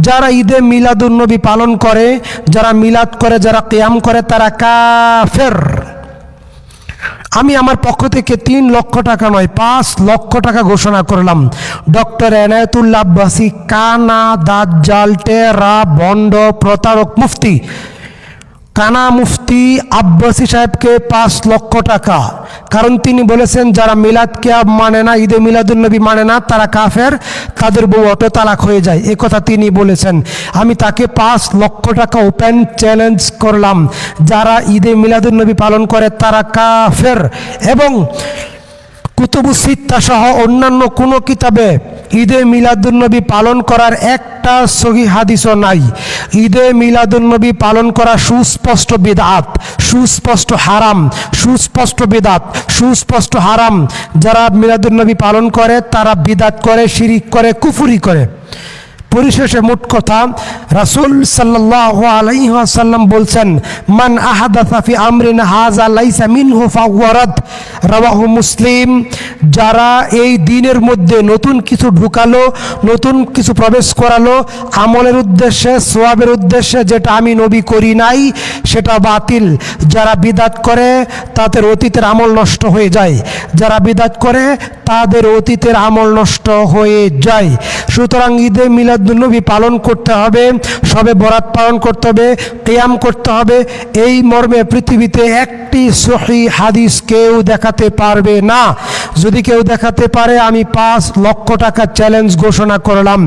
যারা ঈদে মিলাদুন্নবী পালন করে, যারা মিলাদ করে, যারা কেয়াম করে, তারা কাফের। আমি আমার পক্ষ থেকে তিন লক্ষ টাকা নয়, পাঁচ লক্ষ টাকা ঘোষণা করলাম। ডক্টর এনায়তুল্লাহ আব্বাসী, কানা, দাজ্জাল, টেরা, বন্ড, প্রতারক, মুফতি। কানা মুফতি আব্বাসী সাহেবকে পাঁচ লক্ষ টাকা। কারণ তিনি বলেছেন, যারা মিলাদ কেয়াব মানে না, ঈদে মিলাদুন্নবী মানে না, তারা কাফের, তাদের বউ অটো তালাক হয়ে যায়। এ কথা তিনি বলেছেন। আমি তাকে পাঁচ লক্ষ টাকা ওপেন চ্যালেঞ্জ করলাম। যারা ঈদে মিলাদুন্নবী পালন করে, তারা কাফের এবং কুতুবু সিত্তা সহ অন্যান্য কোনো কিতাবে ঈদে মিলাদুন্নবী পালন করার একটা সহি হাদিসও নাই। ঈদে মিলাদুন্নবী পালন করা সুস্পষ্ট বেদাত, সুস্পষ্ট হারাম, সুস্পষ্ট বেদাত, সুস্পষ্ট হারাম। যারা মিলাদুন্নবী পালন করে, তারা বিদাত করে, শিরিক করে, কুফুরি করে। পরিশেষে মোট কথা, রাসুল সাল্লাহ আলাইসাল্লাম বলছেন, মান আহাদাথা ফি আমরিন হাজা লাইসা মিনহু ফাওয়ারাদ রাওয়াহু মুসলিম, যারা এই দিনের মধ্যে নতুন কিছু ঢুকালো, নতুন কিছু প্রবেশ করালো, আমলের উদ্দেশ্যে, সোয়াবের উদ্দেশ্যে যেটা আমি নবী করি নাই, সেটা বাতিল। যারা বিদাত করে, তাদের অতীতের আমল নষ্ট হয়ে যায়। যারা বিদাত করে, তাদের অতীতের আমল নষ্ট হয়ে যায়। সুতরাং ঈদে মিলাদুন্নবী পালন করতে হবে, সবে বরাত পালন করতে হবে, কেয়াম করতে হবে। এই মর্মে পৃথিবীতে একটি সহি হাদিস কেউ দেখাতে পারবে না। যদি কেউ দেখাতে পারে, আমি পাঁচ লক্ষ টাকা চ্যালেঞ্জ ঘোষণা করলাম।